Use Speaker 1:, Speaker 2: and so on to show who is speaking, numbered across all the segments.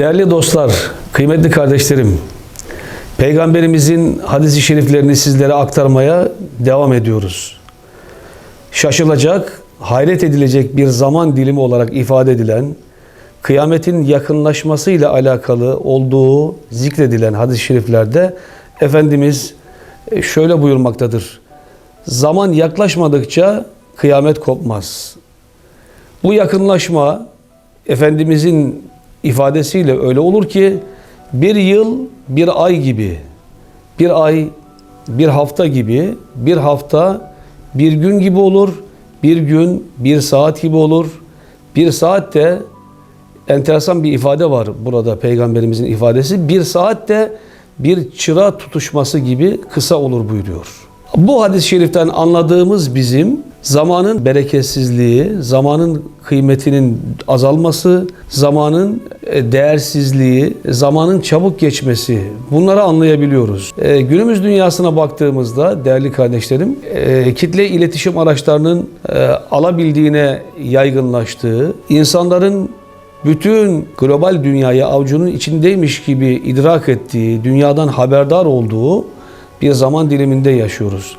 Speaker 1: Değerli dostlar, kıymetli kardeşlerim, Peygamberimizin hadisi şeriflerini sizlere aktarmaya devam ediyoruz. Şaşılacak, hayret edilecek bir zaman dilimi olarak ifade edilen, kıyametin yakınlaşmasıyla alakalı olduğu zikredilen hadis-i şeriflerde Efendimiz e, şöyle buyurmaktadır. Zaman yaklaşmadıkça kıyamet kopmaz. Bu yakınlaşma Efendimizin ifadesiyle öyle olur ki bir yıl bir ay gibi, bir ay bir hafta gibi, bir hafta bir gün gibi olur, bir gün bir saat gibi olur, bir saat de enteresan bir ifade var burada peygamberimizin ifadesi. Bir saat de bir çıra tutuşması gibi kısa olur buyuruyor. Bu hadis-i şeriften anladığımız bizim zamanın bereketsizliği, zamanın kıymetinin azalması, zamanın e, değersizliği, zamanın çabuk geçmesi bunları anlayabiliyoruz. E, günümüz dünyasına baktığımızda değerli kardeşlerim e, kitle iletişim araçlarının alabildiğine yaygınlaştığı, insanların bütün global dünyayı avucunun içindeymiş gibi idrak ettiği, dünyadan haberdar olduğu bir zaman diliminde yaşıyoruz.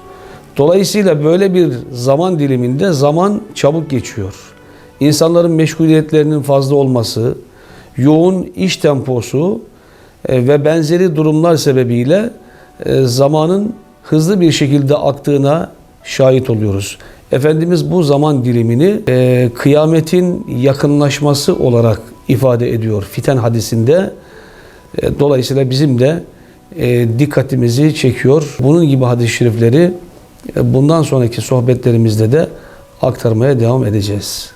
Speaker 1: Dolayısıyla böyle bir zaman diliminde zaman çabuk geçiyor. İnsanların meşguliyetlerinin fazla olması, yoğun iş temposu e, ve benzeri durumlar sebebiyle e, zamanın hızlı bir şekilde aktığına şahit oluyoruz. Efendimiz bu zaman dilimini e, kıyametin yakınlaşması olarak ifade ediyor Fiten hadisinde. E, dolayısıyla bizim de e, dikkatimizi çekiyor. Bunun gibi hadis-i şerifleri bundan sonraki sohbetlerimizde de aktarmaya devam edeceğiz.